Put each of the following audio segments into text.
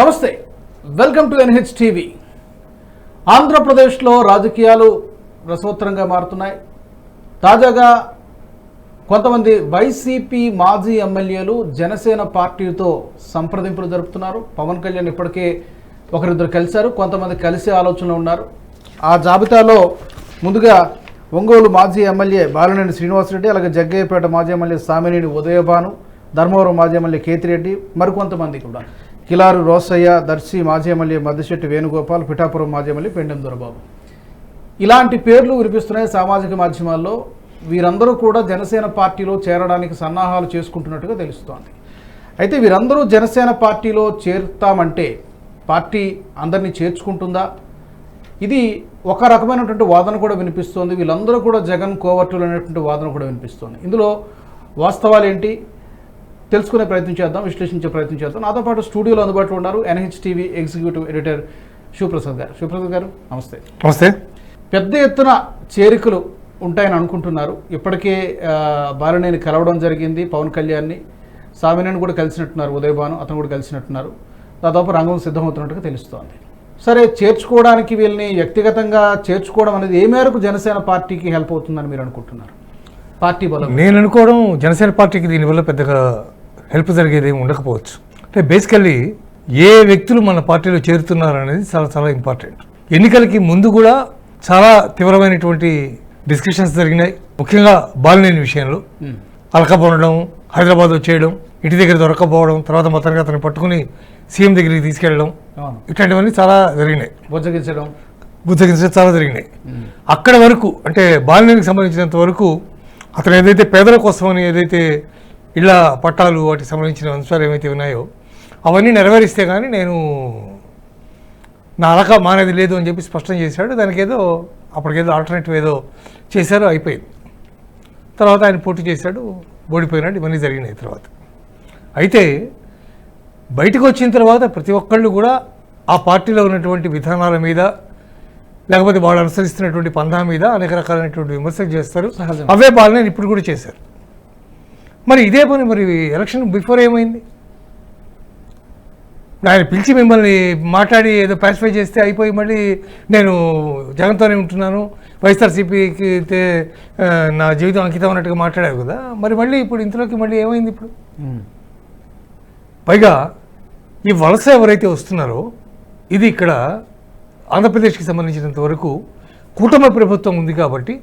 నమస్తే. Welcome to NH TV ఆంధ్రప్రదేశ్లో రాజకీయాలు రసవత్తరంగా మారుతున్నాయి. తాజాగా కొంతమంది వైసీపీ మాజీ ఎమ్మెల్యేలు జనసేన పార్టీతో సంప్రదింపులు జరుపుతున్నారు. పవన్ కళ్యాణ్ ఇప్పటికే ఒకరిద్దరు కలిశారు. కొంతమంది కలిసే ఆలోచనలో ఉన్నారు. ఆ జాబితాలో ముందుగా ఒంగోలు మాజీ ఎమ్మెల్యే బాలినేని శ్రీనివాసరెడ్డి అలాగే జగ్గయ్యపేట మాజీ ఎమ్మెల్యే సామినేని ఉదయభాను ధర్మవరం మాజీ ఎమ్మెల్యే కేతిరెడ్డి మరికొంతమంది కూడా. కిలారు రోసయ్య దర్శి మాజీ ఎమ్మెల్యే మద్దిశెట్టి వేణుగోపాల్ పిఠాపురం మాజీ ఎమ్మెల్యే పెండెం దొరబాబు. ఇలాంటి పేర్లు వినిపిస్తున్నాయి సామాజిక మాధ్యమాల్లో. వీరందరూ కూడా జనసేన పార్టీలో చేరడానికి సన్నాహాలు చేసుకుంటున్నట్టుగా తెలుస్తోంది. అయితే వీరందరూ జనసేన పార్టీలో చేరుతామంటే పార్టీ అందరినీ చేర్చుకుంటుందా? ఇది ఒక రకమైనటువంటి వాదన కూడా వినిపిస్తోంది. వీళ్ళందరూ కూడా జగన్ కోవర్టులు అనేటువంటి వాదన కూడా వినిపిస్తోంది. ఇందులో వాస్తవాలు ఏంటి తెలుసుకునే ప్రయత్నం చేద్దాం విశ్లేషించే ప్రయత్నం చేద్దాం. నాతో పాటు స్టూడియోలో అందుబాటులో ఉన్నారు NH TV executive editor Sivaprasad garu. Sivaprasad garu నమస్తే. నమస్తే. పెద్ద ఎత్తున చేరికలు ఉంటాయని అనుకుంటున్నారు. ఇప్పటికే బాలినేని కలవడం జరిగింది పవన్ కళ్యాణ్ని. సామినేని కూడా కలిసినట్టున్నారు ఉదయభాను అతను కూడా కలిసినట్టున్నారు. దాదాపు రంగం సిద్ధమవుతున్నట్టుగా తెలుస్తోంది. సరే చేర్చుకోవడానికి వీళ్ళని వ్యక్తిగతంగా చేర్చుకోవడం అనేది ఏ మేరకు జనసేన పార్టీకి హెల్ప్ అవుతుందని మీరు అనుకుంటున్నారు? పార్టీ బలం. నేను అనుకోవడం జనసేన పార్టీకి దీనివల్ల పెద్దగా హెల్ప్ జరిగేది ఉండకపోవచ్చు. అంటే బేసికల్లీ ఏ వ్యక్తులు మన పార్టీలో చేరుతున్నారు అనేది చాలా చాలా ఇంపార్టెంట్. ఎన్నికలకి ముందు కూడా చాలా తీవ్రమైనటువంటి డిస్కషన్స్ జరిగినాయి. ముఖ్యంగా బాలినేని విషయంలో. అలకపోవడం హైదరాబాద్ వచ్చేయడం ఇంటి దగ్గర దొరకపోవడం తర్వాత మొత్తానికి అతను పట్టుకుని సీఎం దగ్గరికి తీసుకెళ్ళడం ఇట్లాంటివన్నీ చాలా జరిగినాయి. బుజ్జగించడం. బుద్ధగించడం చాలా జరిగినాయి. అక్కడ వరకు అంటే బాలినేనికి సంబంధించినంత వరకు అతను ఏదైతే పేదల కోసమని ఏదైతే ఇళ్ళ పట్టాలు వాటికి సంబంధించిన అంశాలు ఏవైతే ఉన్నాయో అవన్నీ నెరవేరిస్తే కానీ నేను నా అలక మానేది లేదు అని చెప్పి స్పష్టం చేశాడు. దానికి ఏదో అప్పటికేదో ఆల్టర్నేటివ్ ఏదో చేశారు అయిపోయింది. తర్వాత ఆయన పోటీ చేశాడు ఓడిపోయినాడు ఇవన్నీ జరిగినాయి తర్వాత. అయితే బయటకు వచ్చిన తర్వాత ప్రతి ఒక్కళ్ళు కూడా ఆ పార్టీలో ఉన్నటువంటి విధానాల మీద లేకపోతే వాళ్ళు అనుసరిస్తున్నటువంటి పందా మీద అనేక రకాలైనటువంటి విమర్శలు చేస్తారు. అవే బాలనే ఇప్పుడు కూడా చేశారు మరి ఇదే పని మరి ఎలక్షన్ బిఫోర్ ఏమైంది? ఆయన పిలిచి మిమ్మల్ని మాట్లాడి ఏదో పాసిఫై చేస్తే అయిపోయి మళ్ళీ నేను జగన్తోనే ఉంటున్నాను వైఎస్ఆర్సీపీకి నా జీవితం అంకితం అన్నట్టుగా మాట్లాడారు కదా మరి మళ్ళీ ఇప్పుడు ఇంతలోకి మళ్ళీ ఏమైంది ఇప్పుడు? పైగా ఈ వలస ఎవరైతే వస్తున్నారో ఇది ఇక్కడ ఆంధ్రప్రదేశ్కి సంబంధించినంత వరకు కూటమి ప్రభుత్వం ఉంది కాబట్టి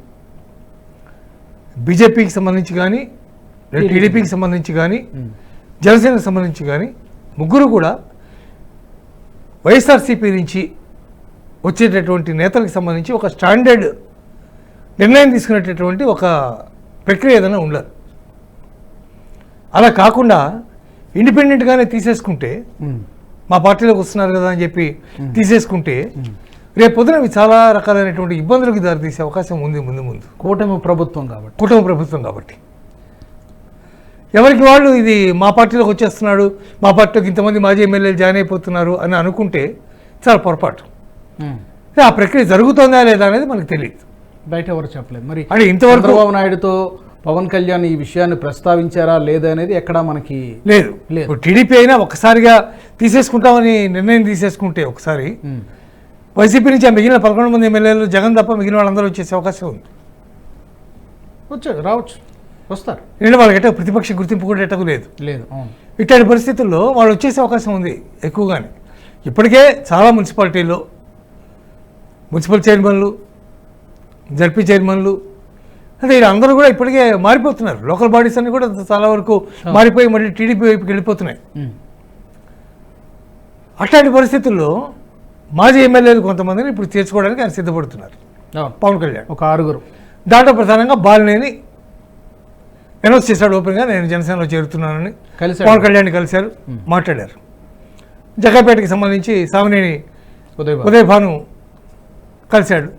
బీజేపీకి సంబంధించి కానీ టీడీపీకి సంబంధించి కానీ జనసేనకు సంబంధించి కానీ ముగ్గురు కూడా వైఎస్ఆర్సీపీ నుంచి వచ్చేటటువంటి నేతలకు సంబంధించి ఒక స్టాండర్డ్ నిర్ణయం తీసుకునేటటువంటి ఒక ప్రక్రియ ఏదైనా ఉండాలి. అలా కాకుండా ఇండిపెండెంట్గానే తీసేసుకుంటే మా పార్టీలోకి వస్తున్నారు కదా అని చెప్పి తీసేసుకుంటే రేపు పొద్దున ఇవి చాలా రకాలైనటువంటి ఇబ్బందులకు దారితీసే అవకాశం ఉంది ముందు ముందు. కూటమి ప్రభుత్వం కాబట్టి. కుటుంబ ప్రభుత్వం కాబట్టి. ఎవరికి వాళ్ళు ఇది మా పార్టీలోకి వచ్చేస్తున్నాడు మా పార్టీలోకి ఇంతమంది మాజీ ఎమ్మెల్యేలు జాయిన్ అయిపోతున్నారు అని అనుకుంటే చాలా పొరపాటు. ఆ ప్రక్రియ జరుగుతోందా లేదా అనేది మనకు తెలియదు. బయట ఎవరు చెప్పలేదు. మరి అంటే ఇంతవరకు చంద్రబాబు నాయుడుతో పవన్ కళ్యాణ్ ఈ విషయాన్ని ప్రస్తావించారా లేదా అనేది ఎక్కడా మనకి లేదు. లేదు. టీడీపీ అయినా ఒకసారిగా తీసేసుకుంటామని నిర్ణయం తీసేసుకుంటే ఒకసారి వైసీపీ నుంచి ఆ మిగిలిన పదకొండు మంది ఎమ్మెల్యేలు జగన్ తప్ప మిగిలిన వాళ్ళందరూ వచ్చేసే అవకాశం ఉంది. వచ్చాడు రావచ్చు. వస్తారు. ఎందుకంటే వాళ్ళకి ఎట్ట ప్రతిపక్ష గుర్తింపు కూడా ఎట్టకు లేదు. లేదు ఇట్లాంటి పరిస్థితుల్లో వాళ్ళు వచ్చేసే అవకాశం ఉంది ఎక్కువగానే. ఇప్పటికే చాలా మున్సిపాలిటీల్లో మున్సిపల్ చైర్మన్లు జడ్పీ చైర్మన్లు అంటే వీళ్ళందరూ కూడా ఇప్పటికే మారిపోతున్నారు. లోకల్ బాడీస్ అన్ని కూడా చాలా వరకు మారిపోయి మళ్ళీ టీడీపీ వైపుకి వెళ్ళిపోతున్నాయి. అట్లాంటి పరిస్థితుల్లో మాజీ ఎమ్మెల్యేలు కొంతమందిని ఇప్పుడు చేర్చుకోవడానికి ఆయన సిద్ధపడుతున్నారు. పవన్ కళ్యాణ్. ఒక ఆరుగురు. దాంట్లో ప్రధానంగా బాలినేని అనౌన్స్ చేశాడు ఓపెన్గా నేను జనసేనలో చేరుతున్నానని. పవన్ కళ్యాణ్ కలిశారు మాట్లాడారు. జగపేటకి సంబంధించి సామినేని ఉదయ్ భాను కలిశాడు.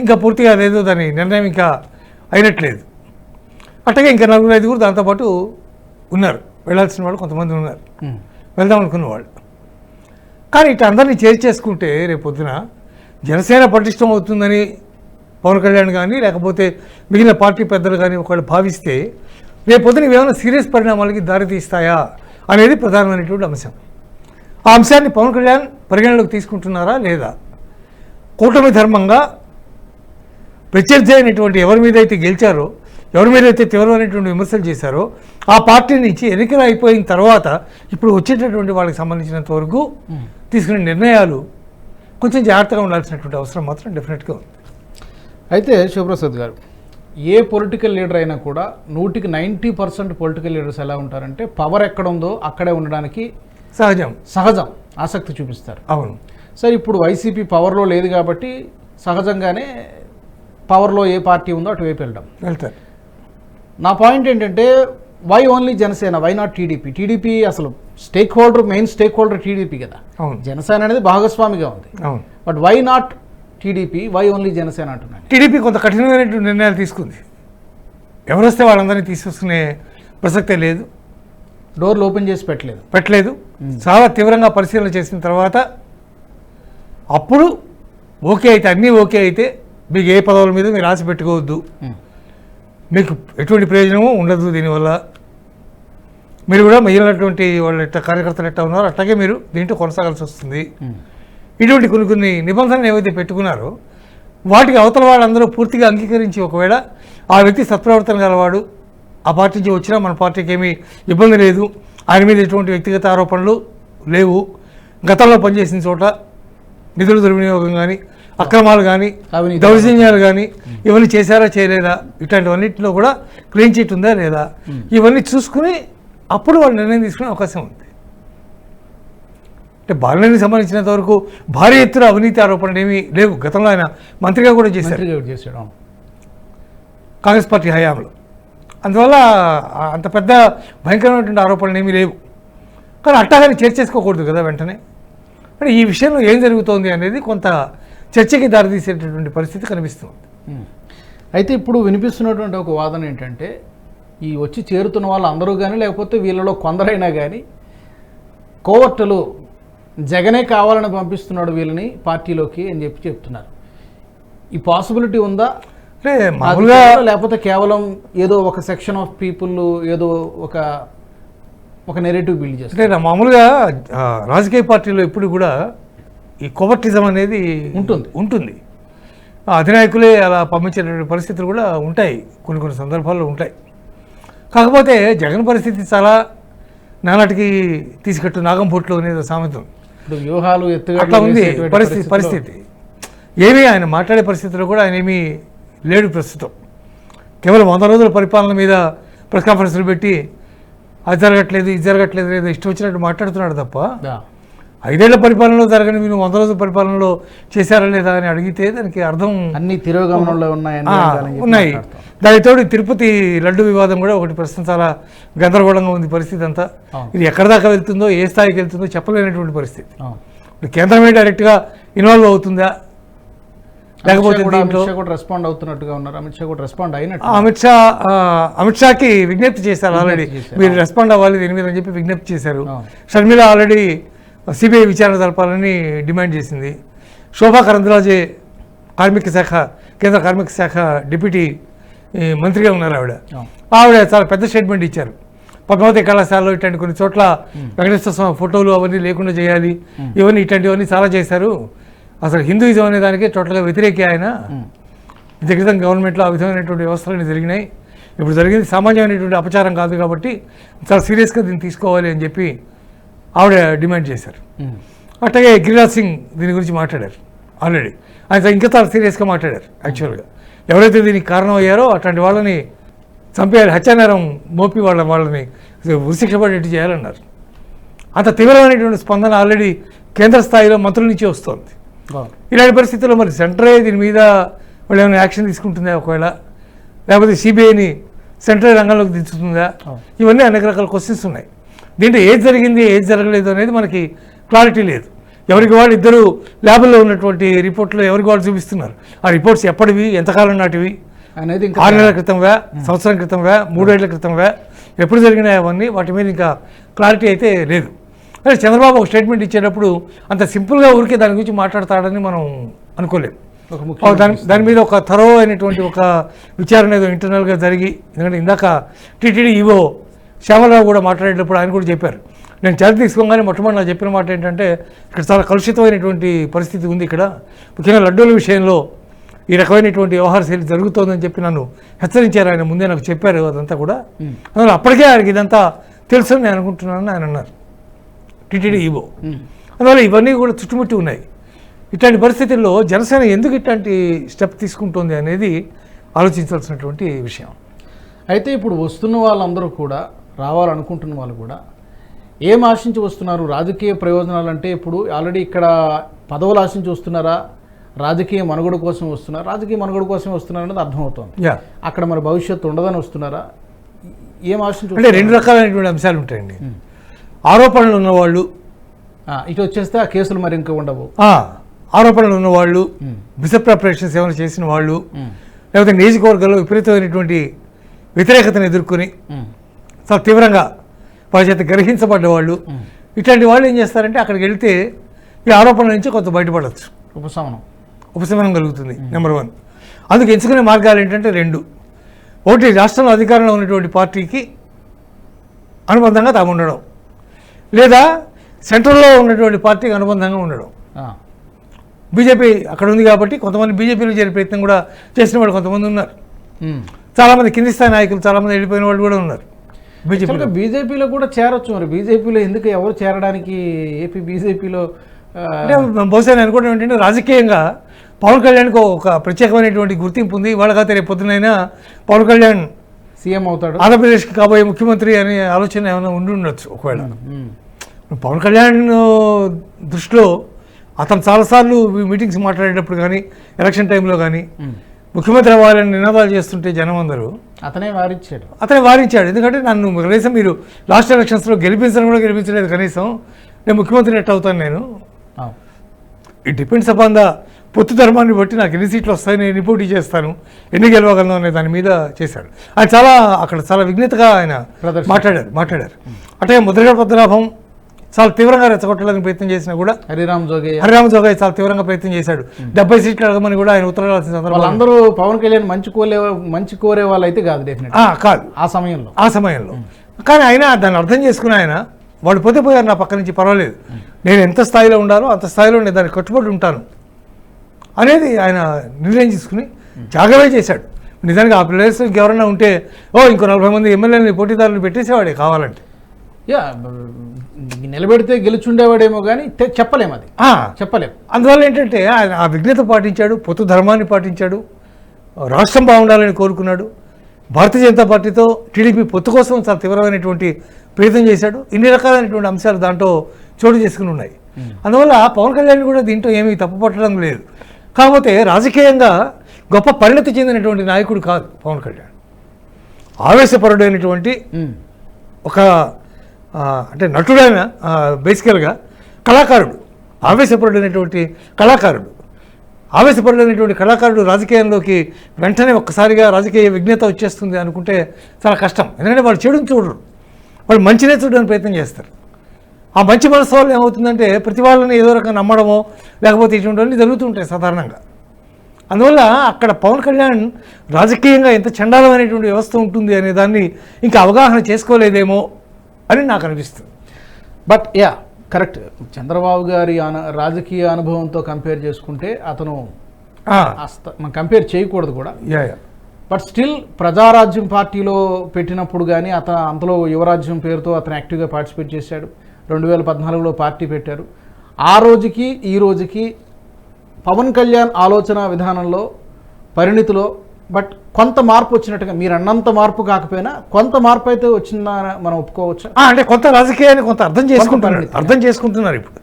ఇంకా పూర్తిగా అదేదో దాని నిర్ణయం ఇంకా అయినట్లేదు. అట్టగే ఇంకా నలుగురు ఐదుగురు దాంతోపాటు ఉన్నారు. వెళ్ళాల్సిన వాళ్ళు కొంతమంది ఉన్నారు. వెళ్దాం అనుకున్న వాళ్ళు. కానీ ఇట్లా అందరినీ చేర్చేసుకుంటే రేపు పొద్దున జనసేన పటిష్టం అవుతుందని పవన్ కళ్యాణ్ కానీ లేకపోతే మిగిలిన పార్టీ పెద్దలు కానీ ఒకళ్ళు భావిస్తే రేపు పొద్దున ఇవి ఏమైనా సీరియస్ పరిణామాలకి దారితీస్తాయా అనేది ప్రధానమైనటువంటి అంశం. ఆ అంశాన్ని పవన్ కళ్యాణ్ పరిగణలోకి తీసుకుంటున్నారా లేదా? కూటమి ధర్మంగా ప్రత్యర్థి అయినటువంటి ఎవరి మీద అయితే గెలిచారో ఎవరి మీద అయితే తీవ్రమైనటువంటి విమర్శలు చేశారో ఆ పార్టీ నుంచి ఎన్నికలు అయిపోయిన తర్వాత ఇప్పుడు వచ్చేటటువంటి వాళ్ళకి సంబంధించినంత వరకు తీసుకునే నిర్ణయాలు కొంచెం జాగ్రత్తగా ఉండాల్సినటువంటి అవసరం మాత్రం డెఫినెట్గా ఉంది. అయితే శివప్రసాద్ గారు ఏ పొలిటికల్ లీడర్ అయినా కూడా నూటికి నైంటీ పర్సెంట్ పొలిటికల్ లీడర్స్ ఎలా ఉంటారంటే పవర్ ఎక్కడ ఉందో అక్కడే ఉండడానికి సహజం. సహజం ఆసక్తి చూపిస్తారు. అవును. సరే ఇప్పుడు వైసీపీ పవర్లో లేదు కాబట్టి సహజంగానే పవర్లో ఏ పార్టీ ఉందో అటువైపు వెళ్ళడం వెళ్తారు. నా పాయింట్ ఏంటంటే why only Janasena? Why not TDP TDP అసలు stake holder main stake holder TDP కదా. అవును. జనసేన అనేది భాగస్వామిగా ఉంది. But why not TDP why only Janasena అంటున్నాను టీడీపీ కొంత కఠినమైనటువంటి నిర్ణయాలు తీసుకుంది. ఎవరు వస్తే వాళ్ళందరినీ తీసుకొస్తునే ప్రసక్తే లేదు. డోర్లు ఓపెన్ చేసి పెట్టలేదు. పెట్టలేదు. చాలా తీవ్రంగా పరిశీలన చేసిన తర్వాత అప్పుడు ఓకే అయితే అన్నీ ఓకే అయితే మీకు ఏ పదవుల మీద మీరు ఆశ పెట్టుకోవద్దు. మీకు ఎటువంటి ప్రయోజనము ఉండదు దీనివల్ల. మీరు కూడా మిగిలినటువంటి వాళ్ళ ఎట్ట కార్యకర్తలు ఎట్లా ఉన్నారో అట్లాగే మీరు దీంట్లో కొనసాగాల్సి వస్తుంది. ఇటువంటి కొన్ని కొన్ని నిబంధనలు ఏవైతే పెట్టుకున్నారో వాటికి అవతల వాళ్ళందరూ పూర్తిగా అంగీకరించి ఒకవేళ ఆ వ్యక్తి సత్ప్రవర్తన గలవాడు ఆ పార్టీ నుంచి వచ్చినా మన పార్టీకి ఏమీ ఇబ్బంది లేదు ఆయన మీద ఎటువంటి వ్యక్తిగత ఆరోపణలు లేవు. గతంలో పనిచేసిన చోట నిధుల దుర్వినియోగం కానీ అక్రమాలు కానీ. దౌర్జన్యాలు కానీ ఇవన్నీ చేశారా చేయలేదా? ఇట్లాంటివన్నింటిలో కూడా క్లీన్ చీట్ ఉందా లేదా? ఇవన్నీ చూసుకుని అప్పుడు వాళ్ళు నిర్ణయం తీసుకునే అవకాశం ఉంది. అంటే బాలినేనికి సంబంధించినంత వరకు భారీ ఎత్తున అవినీతి ఆరోపణలు ఏమీ లేవు. గతంలో ఆయన మంత్రిగా కూడా చేశారు. అవును. కాంగ్రెస్ పార్టీ హయాంలో. అందువల్ల అంత పెద్ద భయంకరమైనటువంటి ఆరోపణలు ఏమీ లేవు. కానీ అట్టాగానే చేర్చేసుకోకూడదు కదా వెంటనే. అంటే ఈ విషయంలో ఏం జరుగుతోంది అనేది కొంత చర్చకి దారితీసేటటువంటి పరిస్థితి కనిపిస్తుంది. అయితే ఇప్పుడు వినిపిస్తున్నటువంటి ఒక వాదన ఏంటంటే ఈ వచ్చి చేరుతున్న వాళ్ళు అందరూ కానీ లేకపోతే వీళ్ళలో కొందరైనా కానీ కోవర్టులు జగనే కావాలని పంపిస్తున్నాడు వీళ్ళని పార్టీలోకి అని చెప్పి చెప్తున్నారు. ఈ పాసిబిలిటీ ఉందా? మామూలుగా లేకపోతే కేవలం ఏదో ఒక సెక్షన్ ఆఫ్ పీపుల్ ఏదో ఒక ఒక నెరేటివ్ బిల్డ్ చేస్తారు. మామూలుగా రాజకీయ పార్టీలో ఎప్పుడు కూడా ఈ కొవర్టిజం అనేది ఉంటుంది. ఉంటుంది. అధినాయకులే అలా పంపించేటటువంటి పరిస్థితులు కూడా ఉంటాయి. కొన్ని కొన్ని సందర్భాల్లో ఉంటాయి. కాకపోతే జగన్ పరిస్థితి చాలా నానాటికి తీసుకెట్టు నాగం పొట్లు అనేది సామెత. ఇప్పుడు వ్యూహాలు అట్లా ఉంది. పరిస్థితి పరిస్థితి. ఏమీ ఆయన మాట్లాడే పరిస్థితిలో కూడా ఆయన ఏమీ లేడు ప్రస్తుతం. కేవలం వంద రోజుల పరిపాలన మీద ప్రెస్ కాన్ఫరెన్స్లు పెట్టి అది జరగట్లేదు ఇది జరగట్లేదు లేదు ఇష్టం వచ్చినట్టు మాట్లాడుతున్నాడు తప్ప. ఐదేళ్ళ పరిపాలనలో జరగని మీరు వంద రోజుల పరిపాలనలో చేశారా లేదా అని అడిగితే దానికి అర్థం అన్ని తిరోగమనంలో ఉన్నాయని ఉన్నాయి మాట్లాడతాం. దానితో తిరుపతి లడ్డు వివాదం కూడా ఒకటి ప్రస్తుతం చాలా గందరగోళంగా ఉంది పరిస్థితి అంతా. ఇది ఎక్కడి దాకా వెళ్తుందో ఏ స్థాయికి వెళ్తుందో చెప్పలేనటువంటి పరిస్థితి. ఇప్పుడు కేంద్రమే డైరెక్ట్గా ఇన్వాల్వ్ అవుతుందా లేకపోతే అమిత్ షా కూడా- దీంట్లో రెస్పాండ్ అవుతున్నట్టుగా ఉన్నారు అమిత్ షా కూడా రెస్పాండ్ అయినట్టు అమిత్ షా అమిత్ షాకి విజ్ఞప్తి చేశారు ఆల్రెడీ. మీరు రెస్పాండ్ అవ్వాలి దీని మీద అని చెప్పి విజ్ఞప్తి చేశారు. షర్మిల ఆల్రెడీ సిబిఐ విచారణ జరపాలని డిమాండ్ చేసింది. శోభా కరంద్లాజే కార్మిక శాఖ కేంద్ర కార్మిక శాఖ డిప్యూటీ మంత్రిగా ఉన్నారు ఆవిడ. ఆవిడ చాలా పెద్ద స్టేట్మెంట్ ఇచ్చారు. పద్మావతి కళాశాలలో ఇట్లాంటి కొన్ని చోట్ల వెంకటేశ్వర స్వామి ఫోటోలు అవన్నీ లేకుండా చేయాలి. ఇవన్నీ ఇట్లాంటివన్నీ చాలా చేశారు. అసలు హిందూయిజం అనే దానికి టోటల్గా వ్యతిరేకి ఆయన. ఇంత క్రితం గవర్నమెంట్లో ఆ విధమైనటువంటి వ్యవస్థలు జరిగినాయి. ఇప్పుడు జరిగింది సామాన్యమైనటువంటి అపచారం కాదు కాబట్టి చాలా సీరియస్గా దీన్ని తీసుకోవాలి అని చెప్పి ఆవిడ డిమాండ్ చేశారు. అట్లాగే గిరిరాజ్ సింగ్ దీని గురించి మాట్లాడారు ఆల్రెడీ. ఆయన ఇంకా చాలా సీరియస్గా మాట్లాడారు యాక్చువల్గా. ఎవరైతే దీనికి కారణం అయ్యారో అట్లాంటి వాళ్ళని చంపేయాలి హత్యానేరం మోపి వాళ్ళ వాళ్ళని ఉరిశిక్ష పడేట్టు చేయాలన్నారు. అంత తీవ్రమైనటువంటి స్పందన ఆల్రెడీ కేంద్ర స్థాయిలో మంత్రుల నుంచి వస్తోంది. ఇలాంటి పరిస్థితుల్లో మరి సెంటరే దీని మీద వాళ్ళు ఏమైనా యాక్షన్ తీసుకుంటుందా ఒకవేళ? లేకపోతే సిబిఐని సెంట్రల్ రంగంలోకి దించుతుందా. ఇవన్నీ అనేక రకాల క్వశ్చన్స్ ఉన్నాయి. దీంట్లో ఏది జరిగింది ఏది జరగలేదు అనేది మనకి క్లారిటీ లేదు. ఎవరికి వాళ్ళు ఇద్దరు ల్యాబుల్లో ఉన్నటువంటి రిపోర్ట్లు ఎవరికి వాళ్ళు చూపిస్తున్నారు? ఆ రిపోర్ట్స్ ఎప్పటివి ఎంతకాలం నాటివి? అనేది ఇంకా ఆరు నెలల క్రితంవా సంవత్సరం క్రితంవా మూడేళ్ళ క్రితంవా ఎప్పుడు జరిగినాయి అవన్నీ వాటి మీద ఇంకా క్లారిటీ అయితే లేదు. అదే చంద్రబాబు ఒక స్టేట్మెంట్ ఇచ్చేటప్పుడు అంత సింపుల్గా ఊరికే దాని గురించి మాట్లాడతాడని మనం అనుకోలేం. ఒక ఓ, ముఖ్య దాని దాని మీద ఒక థరో అయినటువంటి ఒక విచారణ ఏదో ఇంటర్నల్గా జరిగి ఎందుకంటే ఇందాక టీటీడీ ఈవో శ్యామలరావు కూడా మాట్లాడేటప్పుడు ఆయన కూడా చెప్పారు. నేను చేత తీసుకోగానే మొట్టమొదటి నాకు చెప్పిన మాట ఏంటంటే ఇక్కడ చాలా కలుషితమైనటువంటి పరిస్థితి ఉంది ఇక్కడ. ముఖ్యంగా లడ్డూల విషయంలో ఈ రకమైనటువంటి వ్యవహార శైలి జరుగుతోందని చెప్పి నన్ను హెచ్చరించారు ఆయన ముందే నాకు చెప్పారు అదంతా కూడా. అందువల్ల అప్పటికే ఆయనకి ఇదంతా తెలుసు అని నేను అనుకుంటున్నానని ఆయన అన్నారు. TTD EO. అందువల్ల ఇవన్నీ కూడా చుట్టుముట్టి ఉన్నాయి. ఇట్లాంటి పరిస్థితుల్లో జనసేన ఎందుకు ఇట్లాంటి స్టెప్ తీసుకుంటుంది అనేది ఆలోచించాల్సినటువంటి విషయం. అయితే ఇప్పుడు వస్తున్న వాళ్ళందరూ కూడా రావాలనుకుంటున్న వాళ్ళు కూడా ఏం ఆశించి వస్తున్నారు? రాజకీయ ప్రయోజనాలు అంటే ఇప్పుడు ఆల్రెడీ ఇక్కడ పదవులు ఆశించి వస్తున్నారా? రాజకీయ మనుగడ కోసం వస్తున్నారా రాజకీయ మనుగడ కోసం వస్తున్నారా అనేది అర్థమవుతోంది. యా. అక్కడ మరి భవిష్యత్తు ఉండదని వస్తున్నారా? ఏం ఆశించి అంటే రెండు రకాలైనటువంటి అంశాలు ఉంటాయండి. ఆరోపణలు ఉన్నవాళ్ళు ఇటు వచ్చేస్తే ఆ కేసులు మరి ఇంకా ఉండవు. ఆరోపణలు ఉన్నవాళ్ళు. మిస్అప్రాపరేషన్స్ ఏమైనా చేసిన వాళ్ళు. లేకపోతే నియోజకవర్గాల్లో విపరీతమైనటువంటి వ్యతిరేకతను ఎదుర్కొని. చాలా తీవ్రంగా వాళ్ళ చేత గ్రహించబడ్డ వాళ్ళు. ఇట్లాంటి వాళ్ళు ఏం చేస్తారంటే అక్కడికి వెళ్తే ఈ ఆరోపణల నుంచి కొంత బయటపడవచ్చు ఉపశమనం. ఉపశమనం కలుగుతుంది నెంబర్ వన్. అందుకు ఎంచుకునే మార్గాలు ఏంటంటే రెండు. ఒకటి రాష్ట్రంలో అధికారంలో ఉన్నటువంటి పార్టీకి అనుబంధంగా తాము ఉండడం. లేదా సెంట్రల్లో ఉన్నటువంటి పార్టీకి అనుబంధంగా ఉండడం. బీజేపీ అక్కడ ఉంది కాబట్టి కొంతమంది బీజేపీలో చేరే ప్రయత్నం కూడా చేసిన వాళ్ళు కొంతమంది ఉన్నారు. చాలామంది కింది స్థాయి నాయకులు చాలామంది వెళ్ళిపోయిన వాళ్ళు కూడా ఉన్నారు. యాక్చువల్గా బీజేపీలో కూడా చేరొచ్చు మరి. బీజేపీలో ఎందుకు ఎవరు చేరడానికి ఏపీ బీజేపీలో అంటే బహుశా నేను అనుకోవడం ఏంటంటే రాజకీయంగా పవన్ కళ్యాణ్కి ఒక ప్రత్యేకమైనటువంటి గుర్తింపు ఉంది. వాళ్ళకైతే రేపు పొద్దునైనా పవన్ కళ్యాణ్ సీఎం అవుతాడు. ఆంధ్రప్రదేశ్కి కాబోయే ముఖ్యమంత్రి అనే ఆలోచన ఏమైనా ఉండి ఉండొచ్చు ఒకవేళ. పవన్ కళ్యాణ్ దృష్టిలో అతను చాలాసార్లు మీటింగ్స్ మాట్లాడేటప్పుడు కానీ ఎలక్షన్ టైంలో కానీ. ముఖ్యమంత్రి అవ్వాలని నినాదాలు చేస్తుంటే జనం అందరూ అతనే వారిచ్చాడు. అతనే వారించాడు ఎందుకంటే నన్ను కనీసం మీరు లాస్ట్ ఎలక్షన్స్లో గెలిపించడం కూడా గెలిపించలేదు కనీసం. నేను ముఖ్యమంత్రి ఎట్ అవుతాను నేను. ఇట్ డిపెండ్స్ అపాన్ ద పొత్తు ధర్మాన్ని బట్టి నాకు ఎన్ని సీట్లు వస్తాయి నేను పోటీ చేస్తాను ఎన్ని గెలవగలను అనే దాని మీద చేశాడు. ఆయన చాలా అక్కడ చాలా విఘ్నతగా ఆయన. మాట్లాడారు మాట్లాడారు. అంటే ముద్రగడ పద్మనాభం చాలా తీవ్రంగా రెచ్చగొట్టాలని ప్రయత్నం చేసినా కూడా హరిరామ్ జోగయ్య. హరిరామ జోగయ్య చాలా తీవ్రంగా ప్రయత్నం చేశాడు. డెబ్బై సీట్లు అడగమని కూడా ఆయన ఉత్తరాలు రాసిన సందర్భాలు వాళ్ళందరూ పవన్ కళ్యాణ్ మంచి కోలే మంచి కోరే వాళ్ళు అయితే కాదు డెఫినెట్ ఆ, కాదు. ఆ సమయంలో. ఆ సమయంలో. కానీ ఆయన దాన్ని అర్థం చేసుకుని ఆయన వాడు పోతే పోయారు నా పక్క నుంచి పర్వాలేదు. నేను ఎంత స్థాయిలో ఉండాలో అంత స్థాయిలో నేను దానికి కట్టుబడి ఉంటాను అనేది ఆయన నిర్ణయం తీసుకుని త్యాగమే చేశాడు. నిజానికి ఆ ప్లేస్ ఎవరైనా ఉంటే ఓ ఇంకో నలభై మంది ఎమ్మెల్యేని పోటీదారులు పెట్టేసేవాడే కావాలంటే. యా నిలబెడితే గెలుచుండేవాడేమో కానీ తె- చెప్పలేం అది. ఆ, చెప్పలేం. అందువల్ల ఏంటంటే ఆయన ఆ విఘ్నత పాటించాడు పొత్తు ధర్మాన్ని పాటించాడు రాష్ట్రం బాగుండాలని కోరుకున్నాడు భారతీయ జనతా పార్టీతో టీడీపీ పొత్తు కోసం చాలా తీవ్రమైనటువంటి ప్రయత్నం చేశాడు ఇన్ని రకాలైనటువంటి అంశాలు దాంట్లో చోటు చేసుకుని ఉన్నాయి. అందువల్ల పవన్ కళ్యాణ్ కూడా దీంట్లో ఏమీ తప్పుపట్టడం లేదు. కాకపోతే రాజకీయంగా గొప్ప పరిణతి చెందినటువంటి నాయకుడు కాదు పవన్ కళ్యాణ్. ఆవేశపరుడైనటువంటి. ఒక అంటే నటుడైన బేసికల్గా కళాకారుడు ఆవేశపరుడైనటువంటి కళాకారుడు. ఆవేశపరుడైనటువంటి కళాకారుడు రాజకీయంలోకి వెంటనే ఒక్కసారిగా రాజకీయ విఘ్నత వచ్చేస్తుంది అనుకుంటే చాలా కష్టం. ఎందుకంటే వాళ్ళు చెడుని చూడరు. వాళ్ళు మంచినే చూడడానికి ప్రయత్నం చేస్తారు. ఆ మంచి మనసు వాళ్ళు ఏమవుతుందంటే ప్రతి వాళ్ళని ఏదో రకంగా నమ్మడమో లేకపోతే ఇటువంటివన్నీ జరుగుతుంటాయి సాధారణంగా. అందువల్ల అక్కడ పవన్ కళ్యాణ్ రాజకీయంగా ఎంత చండాలమైనటువంటి వ్యవస్థ ఉంటుంది అనే దాన్ని ఇంకా అవగాహన చేసుకోలేదేమో అని నాకు అనిపిస్తుంది. బట్ యా కరెక్ట్ చంద్రబాబు గారి అన- రాజకీయ అనుభవంతో కంపేర్ చేసుకుంటే అతను మనం కంపేర్ చేయకూడదు కూడా. Ya ya but still Prajarajyam పార్టీలో పెట్టినప్పుడు కానీ అతను అంతలో యువరాజ్యం పేరుతో అతను యాక్టివ్గా పార్టిసిపేట్ చేశాడు. రెండు వేల పద్నాలుగులో పార్టీ పెట్టారు. ఆ రోజుకి ఈ రోజుకి పవన్ కళ్యాణ్ ఆలోచన విధానంలో పరిణితిలో బట్ కొంత మార్పు వచ్చినట్టుగా మీరు అన్నంత మార్పు కాకపోయినా కొంత మార్పు అయితే వచ్చిందని మనం ఒప్పుకోవచ్చు. అంటే కొంత రాజకీయాన్ని కొంత అర్థం చేసుకుంటున్నారు. అర్థం చేసుకుంటున్నారు ఇప్పుడు.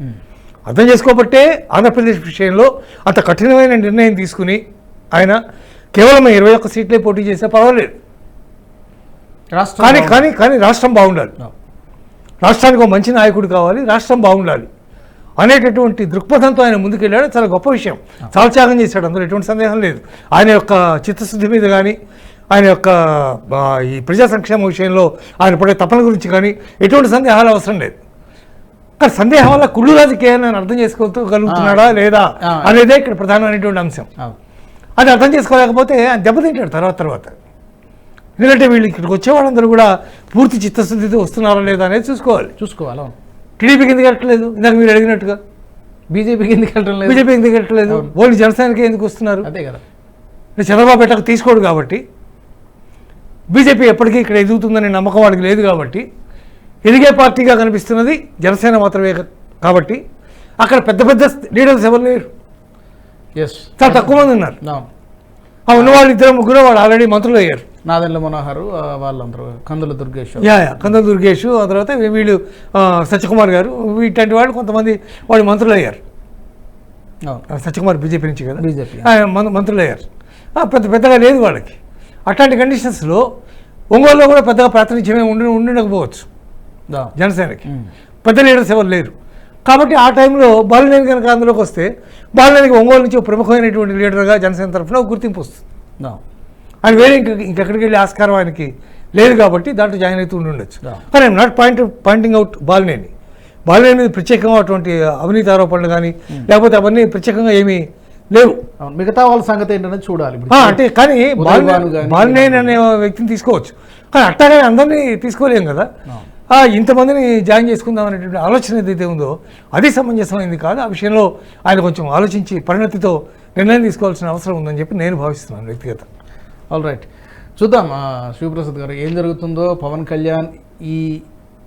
అర్థం చేసుకోబట్టే ఆంధ్రప్రదేశ్ విషయంలో అంత కఠినమైన నిర్ణయం తీసుకుని ఆయన కేవలం ఇరవై ఒక్క సీట్లే పోటీ చేస్తే పర్వాలేదు. రాష్ట్రం కానీ. కానీ కానీ రాష్ట్రం బాగుండాలి. రాష్ట్రానికి ఒక మంచి నాయకుడు కావాలి రాష్ట్రం బాగుండాలి. అనేటటువంటి దృక్పథంతో ఆయన ముందుకెళ్ళాడు. చాలా గొప్ప విషయం. చాలా త్యాగం చేశాడు. అందులో ఎటువంటి సందేహం లేదు. ఆయన యొక్క చిత్తశుద్ధి మీద కానీ ఆయన యొక్క ఈ ప్రజా సంక్షేమ విషయంలో ఆయన పడే తపన గురించి కానీ ఎటువంటి సందేహాలు అవసరం లేదు. కానీ సందేహం వల్ల కుళ్ళు రాజకీయాన్ని ఆయన అర్థం చేసుకోగలుగుతున్నాడా లేదా. అనేదే ఇక్కడ ప్రధానమైనటువంటి అంశం. అది అర్థం చేసుకోలేకపోతే ఆయన దెబ్బతింటాడు తర్వాత తర్వాత. ఎందుకంటే వీళ్ళు ఇక్కడికి వచ్చే వాళ్ళందరూ కూడా పూర్తి చిత్తశుద్ధితో వస్తున్నారా లేదా అనేది చూసుకోవాలి. చూసుకోవాలి టీడీపీకి ఎందుకు వెళ్ళట్లేదు ఇందాక మీరు అడిగినట్టుగా. బీజేపీకి ఎందుకు వెళ్ళడం లేదు. బీజేపీ ఎందుకు వెళ్ళట్లేదు. ఓన్లీ జనసేనకి ఎందుకు వస్తున్నారు? అదే కదా. చంద్రబాబు ఎట్టకు తీసుకోడు కాబట్టి బీజేపీ ఎప్పటికీ ఇక్కడ ఎదుగుతుందనే నమ్మకం వాడికి లేదు కాబట్టి ఎదిగే పార్టీగా కనిపిస్తున్నది జనసేన మాత్రమే కాబట్టి అక్కడ పెద్ద పెద్ద లీడర్స్ ఎవరు లేరు. ఎస్ చాలా తక్కువ మంది ఉన్నారు. ఆ ఉన్న వాళ్ళు ఇద్దరు ముగ్గురు వాళ్ళు ఆల్రెడీ మంత్రులు అయ్యారు నాదెండ్ల మనోహర్ వాళ్ళందరూ కందుల దుర్గేష్. యా యా కంద దుర్గేష్ ఆ తర్వాత వీళ్ళు సత్యకుమార్ గారు వీటంటి వాళ్ళు కొంతమంది వాళ్ళు మంత్రులు అయ్యారు సత్యకుమార్ బీజేపీ నుంచి కదా? బీజేపీ మంత్రులు అయ్యారు పెద్ద పెద్దగా లేదు వాళ్ళకి. అట్లాంటి కండిషన్స్లో ఒంగోలులో కూడా పెద్దగా ప్రాతినిధ్యమే ఉండి ఉండకపోవచ్చు. జనసేనకి. పెద్ద లీడర్స్ ఎవరు లేరు. కాబట్టి ఆ టైంలో బాలినేని కనుక అందులోకి వస్తే బాలినేనికి ఒంగోలు నుంచి ఒక ప్రముఖమైనటువంటి లీడర్గా జనసేన తరఫున గుర్తింపు వస్తుంది. ఆయన వేరే ఇంక ఇంకెక్కడికి వెళ్ళి ఆస్కారం ఆయనకి లేదు కాబట్టి దాంట్లో జాయిన్ అవుతూ ఉండి ఉండొచ్చు. కానీ I'm not point pointing out Balineni Balineni మీద ప్రత్యేకంగా అటువంటి అవినీతి ఆరోపణలు కానీ లేకపోతే అవన్నీ ప్రత్యేకంగా ఏమీ లేవు. మిగతా వాళ్ళ సంగతి ఏంటనేది చూడాలి అంటే కానీ బాలినేని అనే వ్యక్తిని తీసుకోవచ్చు. కానీ అట్టాగే అందరినీ తీసుకోలేం కదా. ఇంతమందిని జాయిన్ చేసుకుందాం అనేటువంటి ఆలోచన ఏదైతే ఉందో అది సమంజసమైంది కాదు. ఆ విషయంలో ఆయన కొంచెం ఆలోచించి పరిణతితో నిర్ణయం తీసుకోవాల్సిన అవసరం ఉందని చెప్పి నేను భావిస్తున్నాను వ్యక్తిగతంగా. ఆల్ రైట్ చూద్దాం శివప్రసాద్ గారు ఏం జరుగుతుందో? పవన్ కళ్యాణ్ ఈ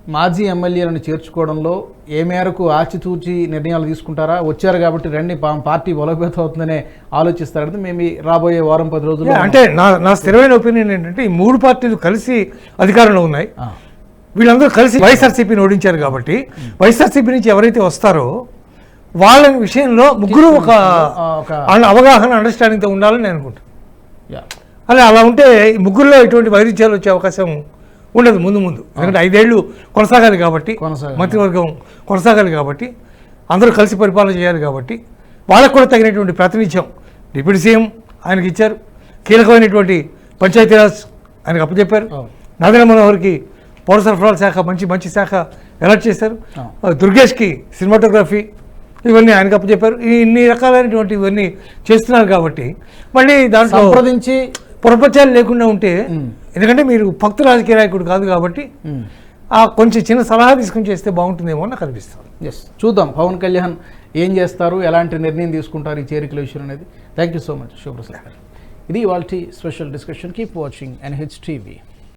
మాజీ ఎమ్మెల్యేలను చేర్చుకోవడంలో ఏ మేరకు ఆచితూచి నిర్ణయాలు తీసుకుంటారా? వచ్చారు కాబట్టి రండి పార్టీ బలోపేతం అవుతుందనే ఆలోచిస్తారంటే మేము రాబోయే వారం పది రోజుల్లో Yeah, అంటే నా నా స్థిరమైన ఒపీనియన్ ఏంటంటే ఈ మూడు పార్టీలు కలిసి అధికారంలో ఉన్నాయి. వీళ్ళందరూ కలిసి వైఎస్ఆర్సీపీని ఓడించారు కాబట్టి వైఎస్ఆర్సీపీ నుంచి ఎవరైతే వస్తారో వాళ్ళ విషయంలో ముగ్గురు ఒక అవగాహన అండర్స్టాండింగ్తో ఉండాలని నేను అనుకుంటాను అలా అలా ఉంటే ముగ్గురులో ఎటువంటి వైరుధ్యాలు వచ్చే అవకాశం ఉండదు ముందు ముందు. ఎందుకంటే ఐదేళ్ళు కొనసాగాలి కాబట్టి. మంత్రివర్గం కొనసాగాలి కాబట్టి అందరూ కలిసి పరిపాలన చేయాలి కాబట్టి వాళ్ళకు కూడా తగినటువంటి ప్రాతినిధ్యం. డిప్యూటీ సీఎం ఆయనకి ఇచ్చారు. కీలకమైనటువంటి పంచాయతీరాజ్ ఆయనకు అప్పచెప్పారు. నారాయణ మనోహర్కి పౌర సరఫరాల శాఖ మంచి మంచి శాఖ అలర్ట్ చేశారు. దుర్గేష్కి సినిమాటోగ్రఫీ ఇవన్నీ ఆయనకు అప్పచెప్పారు. ఇన్ని రకాలైనటువంటి ఇవన్నీ చేస్తున్నారు కాబట్టి మళ్ళీ దాంట్లో సంప్రదించి పొరపచాలు లేకుండా ఉంటే. ఎందుకంటే మీరు భక్తు రాజకీయ నాయకుడు కాదు కాబట్టి ఆ కొంచెం చిన్న సలహా తీసుకుని చేస్తే బాగుంటుందేమో అని నాకు అనిపిస్తుంది. ఎస్ చూద్దాం. పవన్ కళ్యాణ్ ఏం చేస్తారు? ఎలాంటి నిర్ణయం తీసుకుంటారు ఈ చేరికల విషయం అనేది? Thank you so much Sivaprasad garu ఇది వాళ్ళ special discussion keep watching NH TV